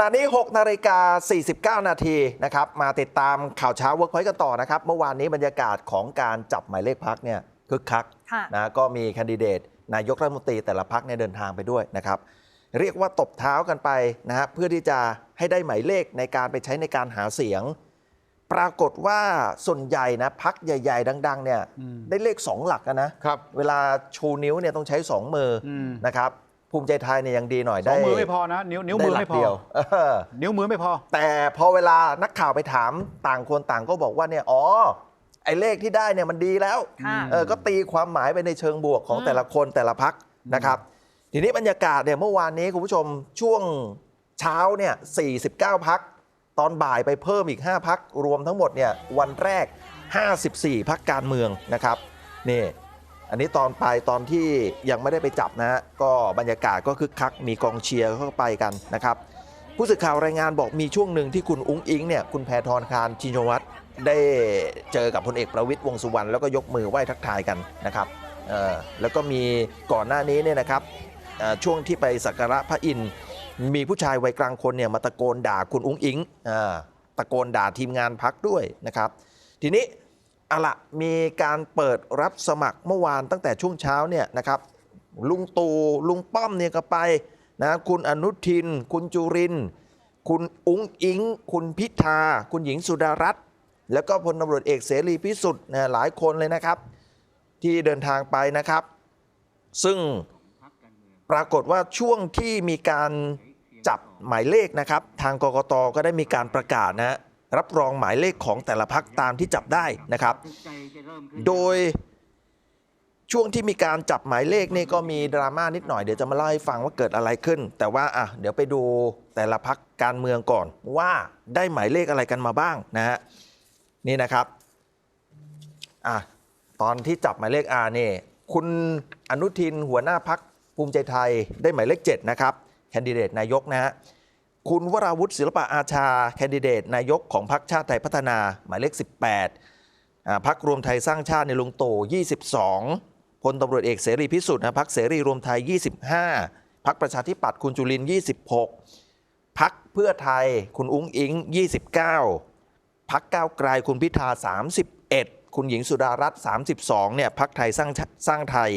ขณะนี้ 6 นาฬิกา 49 นาทีนะครับ มาติดตามข่าวเช้าเวิร์กพอยต์กันต่อนะครับ เมื่อวานนี้บรรยากาศของการจับหมายเลขพักเนี่ยคึกคักค่ะนะก็มีแคนดิเดต นายกรัฐมนตรีแต่ละพักเนี่ยเดินทางไปด้วยนะครับ เรียกว่าตบเท้ากันไปนะฮะเพื่อที่จะให้ได้หมายเลขในการไปใช้ในการหาเสียง ปรากฏว่าส่วนใหญ่นะพักใหญ่ ๆ ดัง ๆ เนี่ยอืมได้เลข 2 หลักอะนะครับเวลาชูนิ้วเนี่ยต้องใช้ 2 มืออมนะครับ ภูมิใจไทยเนี่ยยังดีหน่อยสได้องมือไม่พอนะ นิ้วนิ้วมือด้หลัไม่กพอ เดียวเออ นิ้วมือไม่พอ แต่พอเวลานักข่าวไปถามต่างคนต่างก็บอกว่าเนี่ยอ๋อไอ้เลขที่ได้เนี่ยมันดีแล้วค่ะเออก็ตีความหมายไปในเชิงบวกของอืม แต่ละคนแต่ละพักนะครับ ทีนี้บรรยากาศเนี่ยเมื่อวานนี้คุณผู้ชมช่วงเช้าเนี่ย49 พัก ตอนบ่ายไปเพิ่มอีก 5 พักรวมทั้งหมดเนี่ยวันแรก 54 พักการเมืองนะครับนี่ อันนี้ตอนไปตอนที่ยังไม่ได้ไปจับนะฮะก็บรรยากาศก็คึกคักมีกองเชียร์เข้าไปกันนะครับ ผู้สื่อข่าวรายงานบอกมีช่วงหนึ่งที่คุณอุ้งอิงเนี่ยคุณแพทองทานชินวัตรได้เจอกับพลเอกประวิตยวงสุวรรณแล้วก็ยกมือไหว้ทักทายกันนะครับแล้วก็มีก่อนหน้านี้เนี่ยนะครับช่วงที่ไปสักการะพระอินทร์มีผู้ชายวัยกลางคนเนี่ยมาตะโกนด่าคุณอุ้งอิงอตะโกนด่าทีมงานพักด้วยนะครับ ทีนี้ อาละมีการเปิดรับสมัครเมื่อวานตั้งแต่ช่วงเช้าเนี่ยนะครับลุงตู่ลุงป้อมเนี่ยก็ไปนะคุณอนุทิน คุณจุริน คุณอุ้งอิง คุณพิธา คุณหญิงสุดารัตน์แล้วก็พลตำรวจเอกเสรีพิสุทธิ์นะหลายคนเลยนะครับ ที่เดินทางไปนะครับ ซึ่งปรากฏว่าช่วงที่มีการจับหมายเลขนะครับ ทางกกตก็ได้มีการประกาศนะฮะ รับรองหมายเลขของแต่ละพักตามที่จับได้นะครับ โดยช่วงที่มีการจับหมายเลขนี่ก็มีดราม่านิดหน่อยเดี๋ยวจะมาเล่าให้ฟังว่าเกิดอะไรขึ้น แต่ว่าอะเดี๋ยวไปดูแต่ละพักการเมืองก่อนว่าได้หมายเลขอะไรกันมาบ้างนะฮะนี่นะครับอะตอนที่จับหมายเลขอานี่คุณอนุทินหัวหน้าพักภูมิใจไทยได้หมายเลข 7 นะครับ แคนดิเดตนายกนะฮะ คุณวราวุฒิศิลปะอาชา แคนดิเดตนายกของพรรคชาติไทยพัฒนา หมายเลข 18พรรครวมไทยสร้างชาติในลุงโตู่22พลตำรวจเอกเสรีพิสุทธิ์นะพรรคเสรีรวมไทย 25พรรคประชาธิปัตย์คุณจุลิน 26พรรคเพื่อไทยคุณอุ้งอิง 29พรรคก้าวไกลคุณพิธา 31 คุณหญิงสุดารัตน์32เนี่ยพรรคไทยสร้างสร้างไทย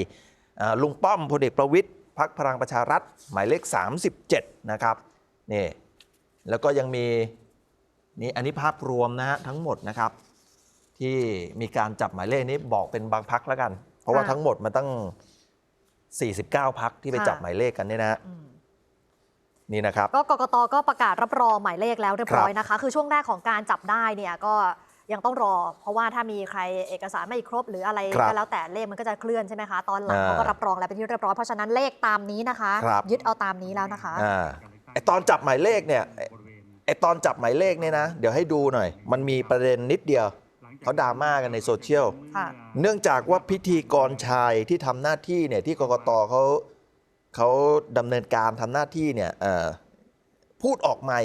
ลุงป้อมพลเอกประวิตยพรรคพลังประชารัฐหมายเลข 37 นะครับนี่ แล้วก็ยังมีนี่อันนี้ภาพรวมนะฮะทั้งหมดนะครับ ที่มีการจับหมายเลขนี้บอกเป็นบางพักแล้วกัน เพราะว่าค่ะทั้งหมดมันตั้ง 49 พักที่ไปค่ะจับหมายเลขกันเนี่ยนะฮะอืมนี่นะครับก็กกตก็ประกาศรับรองหมายเลขแล้วเรียบร้อยครับนะคะ คือช่วงแรกของการจับได้เนี่ยก็ยังต้องรอ เพราะว่าถ้ามีใครเอกสารไม่ครบหรืออะไรครับก็แล้วแต่เลขมันก็จะเคลื่อนใช่ไหมคะ ตอนหลังอ่าเขาก็รับรองแล้วเป็นที่เรียบร้อยเพราะฉะนั้นเลขตามนี้นะคะครับยึดเอาตามนี้แล้วนะคะอ่า ไอตอนจับหมายเลขเนี่ยไอ้ไอตอนจับหมายเลขเนี่ยนะ เดี๋ยวให้ดูหน่อย มันมีประเด็นนิดเดียวเขาดราม่ากันในโซเชียลค่ะ เนื่องจากว่าพิธีกรชายที่ทำหน้าที่เนี่ยที่กกตเขาเขาดำเนินการทำหน้าที่เนี่ยเอ่อพูดออกใหม่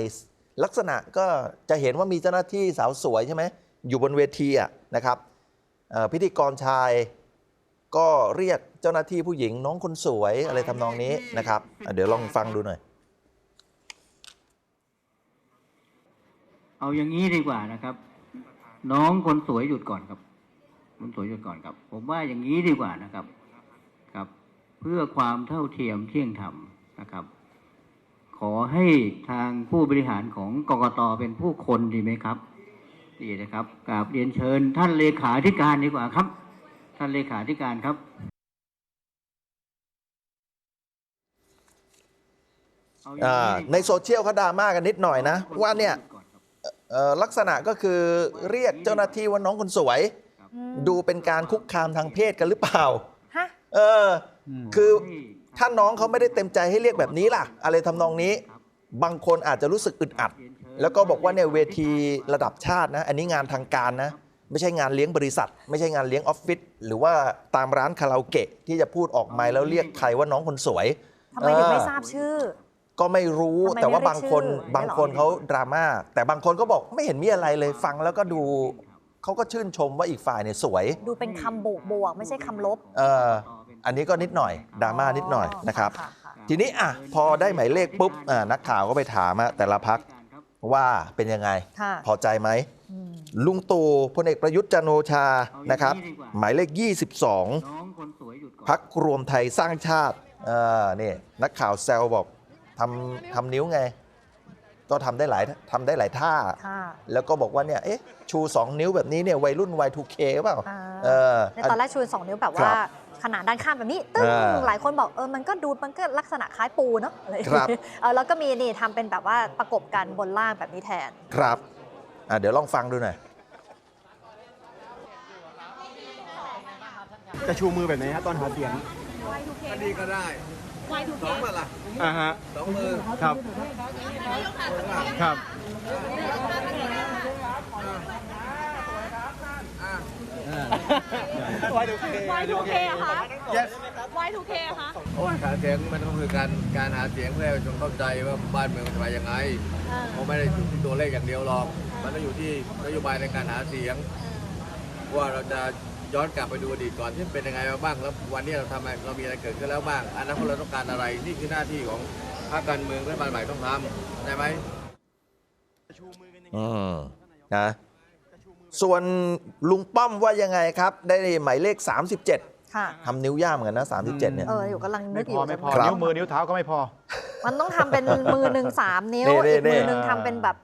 ลักษณะก็จะเห็นว่ามีเจ้าหน้าที่สาวสวยใช่ไหมอยู่บนเวทีอะนะครับเอ่อพิธีกรชายก็เรียกเจ้าหน้าที่ผู้หญิงน้องคนสวยอะไรทำนองนี้นะครับอะเดี๋ยวลองฟังดูหน่อย เอาอย่างนี้ดีกว่านะครับ น้องคนสวยหยุดก่อนครับคนสวยหยุดก่อนครับ ผมว่าอย่างนี้ดีกว่านะครับ ครับ เพื่อความเท่าเทียมเที่ยงธรรมนะครับ ขอให้ทางผู้บริหารของกกตเป็นผู้คนดีไหมครับดีนะครับกราบเรียนเชิญ ท่านเลขาธิการดีกว่าครับ ท่านเลขาธิการครับในโซเชียลเขาดราม่ากันนิดหน่อยนะ ว่าเนี่ย เอ่อลักษณะก็คือเรียกเจ้าหน้าที่ว่าน้องคนสวยดูเป็นการคุกคามทางเพศกันหรือเปล่า ฮะเออ คือถ้าน้องเขาไม่ได้เต็มใจให้เรียกแบบนี้ล่ะ อะไรทำนองนี้ บางคนอาจจะรู้สึกอึดอัด แล้วก็บอกว่าเนี่ยเวทีระดับชาตินะ อันนี้งานทางการนะ ไม่ใช่งานเลี้ยงบริษัท ไม่ใช่งานเลี้ยงออฟฟิศหรือว่าตามร้านคาราโอเกะที่จะพูดออกไมค์แล้วเรียกใครว่าน้องคนสวย ทำไมถึงไม่เออทราบชื่อ ก็ไม่รู้ทำไมแต่ว่าไม่เรียกบางคนชื่อ บางคนไม่หรอเขาดราม่าแต่บางคนก็บอกไม่เห็นมีอะไรเลยฟังแล้วก็ดูเขาก็ชื่นชมว่าอีกฝ่ายเนี่ยสวยดูเป็นคำบวกบวกๆไม่ใช่คำลบเอออันนี้ก็นิดหน่อยดราม่านิดหน่อยนะครับค่ะค่ะทีนี้อะพอได้หมายเลขปุ๊บอะนักข่าวก็ไปถามอะแต่ละพักว่าเป็นยังไง ค่ะพอใจไหม อืมลุงตู่พลเอกประยุทธ์จันทร์โอชานะครับ หมายเลข 22 น้องคนสวยหยุดก่อน พักรวมไทยสร้างชาติเออนี่นักข่าวแซวบอก ทำทำนิ้วไง ก็ทำได้หลายทำได้หลายท่า ค่ะ แล้วก็บอกว่าเนี่ยเอ๊ะชู 2 นิ้วแบบนี้เนี่ยวัยรุ่น Y2K หรือเปล่าอ่า เออในตอนแรกชูสองนิ้วแบบครัว่าบขนาดด้านข้างแบบนี้ ตึ้งอ่าหลายคนบอกเออมันก็ดูมันก็ลักษณะคล้ายปูเนาะอะไรอย่างครัเงี้บยเออแล้วก็มีนี่ทำเป็นแบบว่าประกบกันบนล่างแบบนี้แทน ครับอะเดี๋ยวลองฟังดูหน่อย จะชูมือแบบไหนฮะตอนหาเสียง อันนี้ก็ได้ สองมาละอ่าฮะสองมือครับ ครับ Y2K อะคะ yes Y2K อะคะโอ้ยหาเสียงมันก็คือการการหาเสียงเพื่อให้ประชาชนเข้าใจว่าบ้านเมืองมันจะไปยังไงเพราะไม่ได้อยู่ที่ตัวเลขอย่างเดียวหรอก มันต้องอยู่ที่นโยบายในการหาเสียง ว่าเราจะ ย้อนกลับไปดูอดีตก่อนที่เป็นยังไงมาบ้างแล้ววันนี้เราทำอะไรเรามีอะไรเกิดขึ้นแล้วบ้างอนาคตเราต้องการอะไรนี่คือหน้าที่ของพรรคการเมืองและบ้านใหม่ต้องทำได้ไหมอืมนะส่วนลุงป้อมว่ายังไงครับ ได้หมายเลข 37ค่ะทำนิ้วย่ามเหมือนกันนะ 37 เนี่ย เอออยู่กำลังนึไม่กอพอยู่ไม่พอ ครับ นิ้วมือนิ้วเท้าก็ไม่พอ มันต้องทำเป็นมือหนึ่งสามนิ้ว นี่อีกนี่มือหนึ่งทำเป็นแบบ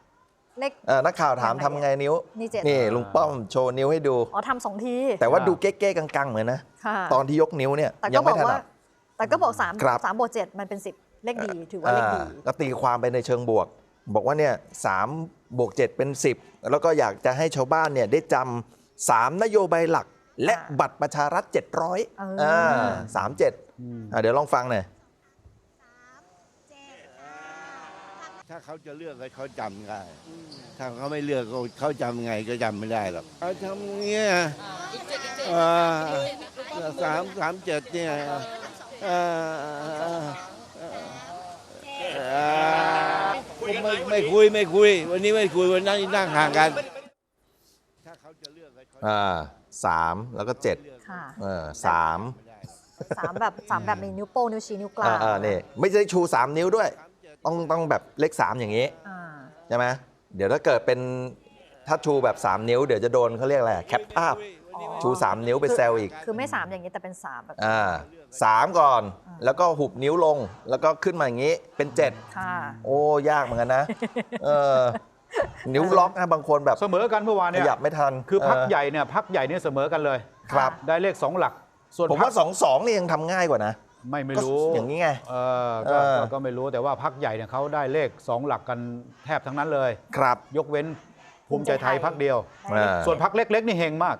เลข เอ่อนักข่าวถามทำไงนิ้ว นี่เจ็ดนี่ลุงป้อมโชว์นิ้วให้ดู อ๋อทำสองทีแต่ว่าอ่าดูเก๊ๆกังๆเหมือนนะ ค่ะตอนที่ยกนิ้วเนี่ยแต่ยัก็งบไม่อกถนัว่าดแต่ก็บอกสามครับ สามบวกเจ็ดมันเป็นสิบเลขดี ถือว่าเลขดี อ่าก็ตีความไปในเชิงบวก บอกว่าเนี่ยสามบวกเจ็ดเป็น 10 แล้วก็อยากจะให้ชาวบ้านเนี่ยได้จำสามนโยบายหลัก และอ่าบัตรประชารัฐ 700เอออ่าสามเจ็ดอ่าเดี๋ยวลองฟังหน่อย ถ้าเขาจะเลือกให้เขาจำได้ ถ้าเขาไม่เลือกเขาเขาจำไงก็จำไม่ได้หรอกเขาทำอย่างเงี้ยเอ่อสามสามเจ็ดเนี่ยเอ่อเอ่อไม่ไม่คุยไม่คุย วันนี้ไม่คุยวันนั้นนั่งห่างกัน ถ้าเขาจะเลือกให้เขาอ่าสามแล้วก็เจ็ดค่ะเออสามสามแบบสามแบบมีนิ้วโป้งนิ้วชี้นิ้วกลาอ่างอ่านี่ไม่ใช่ชู3นิ้วด้วย ต้องต้องแบบเลข3อย่างนี้อ่าใช่ไหมเดี๋ยวถ้าเกิดเป็นถ้าชูแบบ 3 นิ้วเดี๋ยวจะโดนเขาเรียกอะไรแคปภาพ อ๋อชู 3 นิ้วไปแซวอีกคือไม่สามอย่างนี้แต่เป็นสามแบบอ่าสามก่อนอ่าแล้วก็หุบนิ้วลง แล้วก็ขึ้นมาอย่างนี้เป็น 7 ค่ะ โอ้ยากเหมือนกันนะเออนิ้วล็อกนะบางคนแบบเสมอกันเมื่อวานขเนี่ยยับไม่ทันคือพักเใหญ่เนี่ยพักใหญ่เนี่ยเสมอกันเลย ครับ ได้เลขสองหลัก ส่วนผมพรรว่าค2 2นี่ยังทำง่ายกว่านะ ไม่ไม่ก็รู้อย่างนี้ไงเออก็เออ ก็ก็ไม่รู้แต่ว่าพักใหญ่เนี่ยเขาได้เลขสองหลักกันแทบทั้งนั้นเลย ครับ ยกเว้นภูมิใจไทยพักเดียวอ่า ส่วนพักเล็ก ๆ นี่เฮงมาก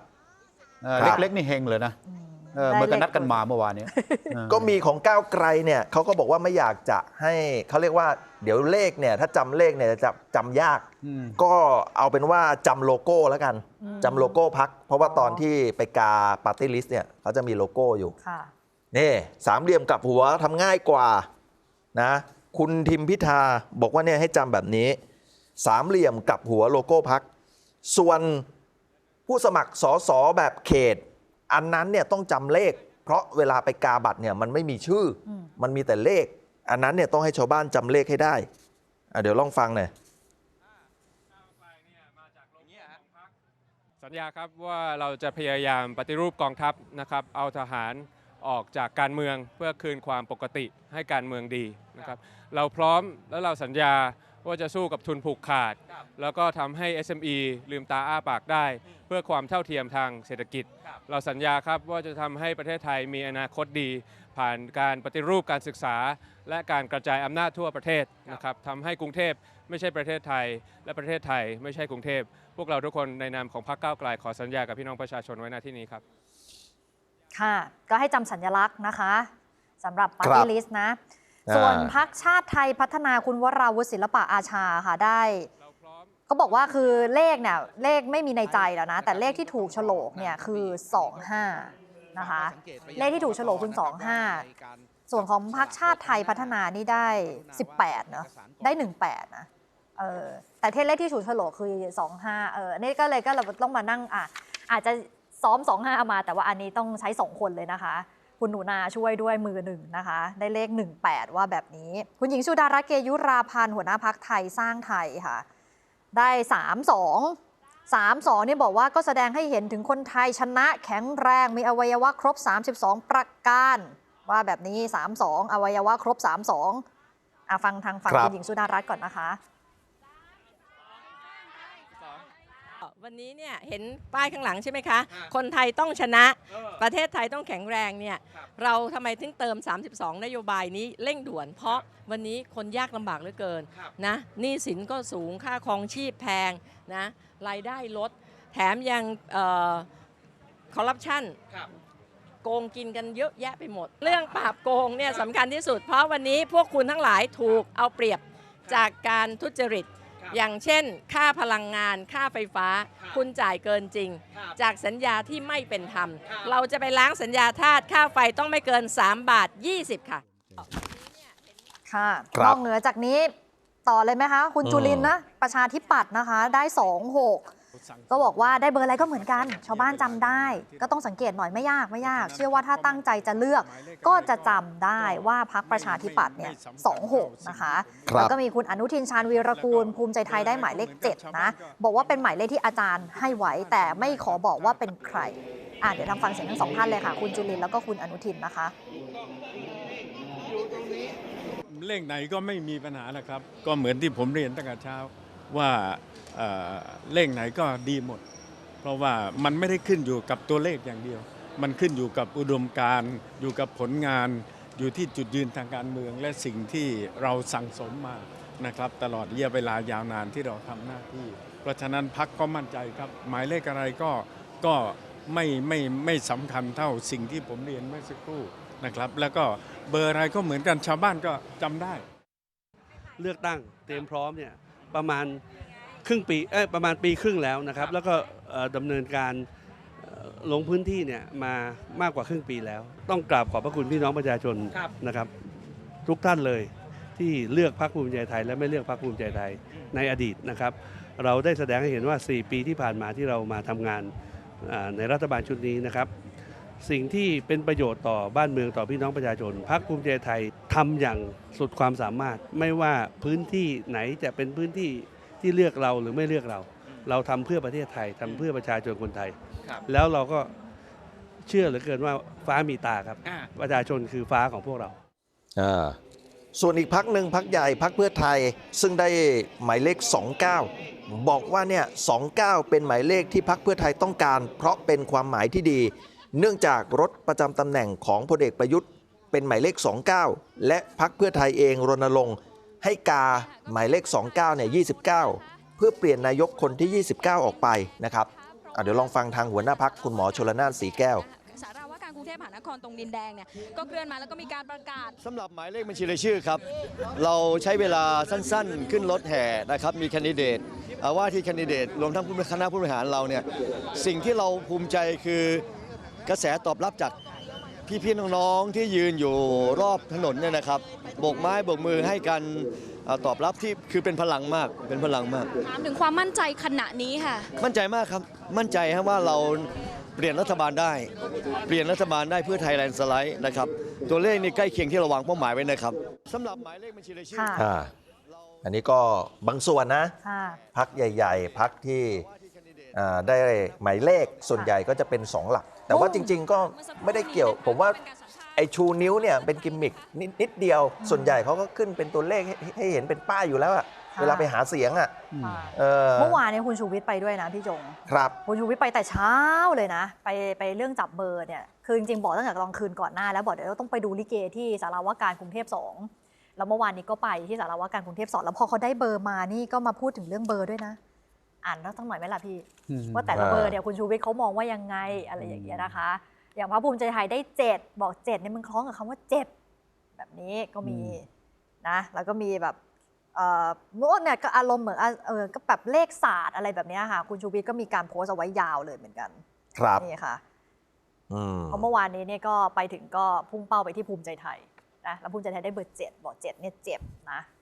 เออครับ เล็กๆนี่เฮงเลยนะอืมเออได้เมื่อกันเลข นัดกันมาเมื่อวานเนี้ก็มีของก้าวไกลเนี่ยเขาก็บอกว่าไม่อยากจะให้เขาเรียกว่าเดี๋ยวเลขเนี่ยถ้าจำเลขเนี่ยจะจำยาก อืม ก็เอาเป็นว่าจำโลโก้แล้วกันอืมจำโลโก้พัก เพราะว่าอ๋อตอนที่ไปกาปาร์ตี้ลิสต์เนี่ยเขาจะมีโลโก้อยู่ ค่ะ นี่สามเหลี่ยมกลับหัวทำง่ายกว่านะคุณทิมพิธาบอกว่าเนี่ยให้จำแบบนี้ สามเหลี่ยมกลับหัวโลโก้พัก ส่วนผู้สมัครสอสอแบบเขต อันนั้นเนี่ยต้องจำเลข เพราะเวลาไปกาบัตรเนี่ยมันไม่มีชื่ออมมันมีแต่เลข อันนั้นเนี่ยต้องให้ชาวบ้านจำเลขให้ได้ เดี๋ยวลองฟังหน่อยสัญญาครับว่าเราจะพยายามปฏิรูปกองทัพนะครับ เอาทหาร ออกจากการเมืองเพื่อคืนความปกติให้การเมืองดีนะครับเราพร้อมแล้วเราสัญญาว่าจะสู้กับทุนผูกขาด แล้วก็ทำให้ SME ลืมตาอ้าปากได้ เพื่อความเท่าเทียมทางเศรษฐกิจ เราสัญญาครับว่าจะทำให้ประเทศไทยมีอนาคตดี ผ่านการปฏิรูปการศึกษา และการกระจายอำนาจทั่วประเทศนะครับทำให้กรุงเทพไม่ใช่ประเทศไทย และประเทศไทยไม่ใช่กรุงเทพ พวกเราทุกคนในนามของพรรคก้าวไกลขอสัญญากับพี่น้องประชาชนไว้หน้าที่นี้ครับ ค่ะ ก็ให้จำสัญลักษณ์นะคะสำหรับปาร์ครัตี้บลิสต์นะอ่าส่วนพักชาติไทยพัฒนาคุณวราวุฒิศิลปะอาชาค่ะได้เขาบอกว่าคือเลขเนี่ยเลขไม่มีในใจแล้วนะ แต่เลขที่ถูกโฉลกเนี่ยคือ 25 นะคะ เลขที่ถูกโฉลกคือ 25 ส่วนของพักชาติไทยพัฒนานี่ได้ 18เนอะได้ 18 นะเออแต่เทเลขที่ถูกโฉลกคือ 25เออนี่ก็เลยก็เราต้องมานั่งอะอาจจะ ซ้อม 25 มา แต่ว่าอันนี้ต้องใช้ 2 คนเลยนะคะ คุณหนูนาช่วยด้วยมือหนึ่งนะคะ ได้เลข 18 ว่าแบบนี้ คุณหญิงสุดารัตน์เกยุราพันธ์หัวหน้าพักไทยสร้างไทยค่ะ ได้ 3 2 3 2นี่บอกว่าก็แสดงให้เห็นถึงคนไทยชนะแข็งแรงมีอวัยวะครบ 32 ประการ ว่าแบบนี้ 3 2 อวัยวะครบ 3 2อะฟังทางฝั่งครับคุณหญิงสุดารัตน์ก่อนนะคะ วันนี้เนี่ยเห็นป้ายข้างหลังใช่ไหมคะ คนไทยต้องชนะ ประเทศไทยต้องแข็งแรงเนี่ยเราทำไมถึงเติม 32 นโยบายนี้เร่งด่วน เพราะวันนี้คนยากลำบากเหลือเกินนะหนี้สินก็สูงค่าครองชีพแพงนะรายได้ลด แถมยังคอร์รัปชันโกงกินกันเยอะแยะไปหมด เรื่องปราบโกงเนี่ยสำคัญที่สุด เพราะวันนี้พวกคุณทั้งหลายถูกเอาเปรียบจากการทุจริต อย่างเช่น ค่าพลังงาน ค่าไฟฟ้า คุณจ่ายเกินจริง จากสัญญาที่ไม่เป็นธรรม เราจะไปล้างสัญญาทาสค่าไฟต้องไม่เกิน 3 บาท 20 ค่ะ ค่ะครับนอกเหนือจากนี้ต่อเลยไหมคะ คุณอืมจุลินทร์นะ ประชาธิปัตย์นะคะ ได้ 2 6 ก็บอกว่าได้เบอร์อะไรก็เหมือนกัน ชาวบ้านจำได้ ก็ต้องสังเกตหน่อยไม่ยากไม่ยาก เชื่อว่าถ้าตั้งใจจะเลือก ก็จะจำได้ว่าพักประชาธิปัตย์เนี่ย26นะคะครับแล้วก็มีคุณอนุทินชาญวีรกูล ภูมิใจไทยได้หมายเลข7นะบอกว่าเป็นหมายเลขที่อาจารย์ให้ไว้แต่ไม่ขอบอกว่าเป็นใครอะเดี๋ยวทำฟังเสียงทั้งสองท่านเลยค่ะ คุณจุลินทร์แล้วก็คุณอนุทินนะคะเลขไหนก็ไม่มีปัญหานะครับ ก็เหมือนที่ผมเรียนตั้งแต่เช้า ว่าเเลขไหนก็ดีหมด เพราะว่ามันไม่ได้ขึ้นอยู่กับตัวเลขอย่างเดียว มันขึ้นอยู่กับอุดมการณ์อยู่กับผลงาน อยู่ที่จุดยืนทางการเมือง และสิ่งที่เราสั่งสมมานะครับ ตลอดระยะเวลายาวนานที่เราทำหน้าที่ เพราะฉะนั้นพักก็มั่นใจครับ หมายเลขอะไรก็ก็ไม่ไม่ไม่สำคัญเท่าสิ่งที่ผมเรียนเมื่อสักครู่นะครับ แล้วก็เบอร์อะไรก็เหมือนกันชาวบ้านก็จำได้ เลือกตั้งเตรียมพร้อมเนี่ย ประมาณครึ่งปีเอ้ยประมาณปีครึ่งแล้วนะครับ แล้วก็เอ่อดำเนินการเอ่อลงพื้นที่เนี่ยมามากกว่าครึ่งปีแล้ว ต้องกราบขอบพระคุณพี่น้องประชาชนนะครับ ทุกท่านเลยที่เลือกพรรคภูมิใจไทย และไม่เลือกพรรคภูมิใจไทยในอดีตนะครับ เราได้แสดงให้เห็นว่า 4 ปีที่ผ่านมาที่เรามาทำงานอ่าในรัฐบาลชุดนี้นะครับ สิ่งที่เป็นประโยชน์ต่อบ้านเมืองต่อพี่น้องประชาชนพรรคภูมิใจไทยทำอย่างสุดความสามารถ ไม่ว่าพื้นที่ไหนจะเป็นพื้นที่ที่เลือกเราหรือไม่เลือกเรา เราทำเพื่อประเทศไทยทำเพื่อประชาชนคนไทย แล้วเราก็เชื่อเหลือเกินว่าฟ้ามีตาครับ ประชาชนคือฟ้าของพวกเราอ่าส่วนอีกพักหนึ่งพักใหญ่พักเพื่อไทย ซึ่งได้หมายเลข 29 บอกว่าเนี่ย 29 เป็นหมายเลขที่พักเพื่อไทยต้องการ เพราะเป็นความหมายที่ดี เนื่องจากรถประจำตำแหน่งของพลเอกประยุทธ์เป็นหมายเลข 29 และพักเพื่อไทยเองรณรงค์ให้กาหมายเลข 29เนี่ย29 เพื่อเปลี่ยนนายกคนที่ 29 ออกไปนะครับอะเดี๋ยวลองฟังทางหัวหน้าพักคุณหมอชลนานสีแก้วสาราว่าการกรุงเทพมหานครตรงดินแดงเนี่ยก็เคลื่อนมาแล้วก็มีการประกาศสำหรับหมายเลขบัญชีรายชื่อครับ เราใช้เวลาสั้นๆ ขึ้นรถแห่นะครับมีแคนดิเดตเอ่อว่าที่แคนดิเดตรวมทั้งผู้คณะผู้บริหารเราเนี่ยสิ่งที่เราภูมิใจคือ กระแสตอบรับจากพี่ๆน้องๆที่ยืนอยู่รอบถนนเนี่ยนะครับโบกไม้โบกมือให้กันเอ่อตอบรับที่คือเป็นพลังมากเป็นพลังมากถามถึงความมั่นใจขณะนี้ค่ะ มั่นใจมากครับ มั่นใจฮะว่าเราเปลี่ยนรัฐบาลได้ เปลี่ยนรัฐบาลได้เพื่อไทยแลนด์สไลด์นะครับ ตัวเลขนี่ใกล้เคียงที่เราวางเป้าหมายไว้นะครับสำหรับหมายเลขบัญชีรายชื่อค่ะอ่าอันนี้ก็บางส่วนนะค่ะพักใหญ่ ๆ พักที่อ่าได้หมายเลขส่วนใหญ่ก็จะเป็น2หลัก แต่ว่าจริง ๆ ก็ไม่ได้เกี่ยว ผมว่าไอชูนิ้วเนี่ยเป็นกิมมิคนิดนิดเดียว ส่วนใหญ่เขาก็ขึ้นเป็นตัวเลขให้ให้เห็นเป็นป้ายอยู่แล้วอะค่ะเวลาไปหาเสียงอะค่ะเออเมื่อวานเนี่ยคุณชูวิทย์ไปด้วยนะพี่จง ครับ คุณชูวิทย์ไปแต่เช้าเลยนะ ไปไปเรื่องจับเบอร์เนี่ยคือจริงๆ บอกตั้งแต่ตอนคืนก่อนหน้า แล้วบอกเดี๋ยวเราต้องไปดูลิเกที่สารวัการกรุงเทพสองแล้วเมื่อวานนี้ก็ไปที่สารวัการกรุงเทพสองแล้วพอเขาได้เบอร์มานี่ก็มาพูดถึงเรื่องเบอร์ด้วยนะ อ่านแล้วตั้งหน่อยไหมล่ะพี่ ว่าแต่ละอ่าเบอร์เนี่ยคุณชูวิทย์เขามองว่ายังไงอะไรอย่างเงี้ยนะคะ อย่างพระภูมิใจไทยได้ 7 บอก7เนี่ยมันคล้องกับคำว่าเจ็บแบบนี้ก็มีนะแล้วก็มีแบบเอ่อเมื่อเนี่ยก็อารมณ์เหมือนอะเออก็แบบเลขศาสตร์อะไรแบบเนี้ยค่ะ คุณชูวิทย์ก็มีการโพสต์เอาไว้ยาวเลยเหมือนกัน ครับนี่ค่ะอืมเพราะเมื่อวานนี้เนี่ยก็ไปถึงก็พุ่งเป้าไปที่ภูมิใจไทยนะแล้วภูมิใจไทยได้เบอร์เจ็ดบอกเจ็ดเนี่ยเจ็บนะเนี่ย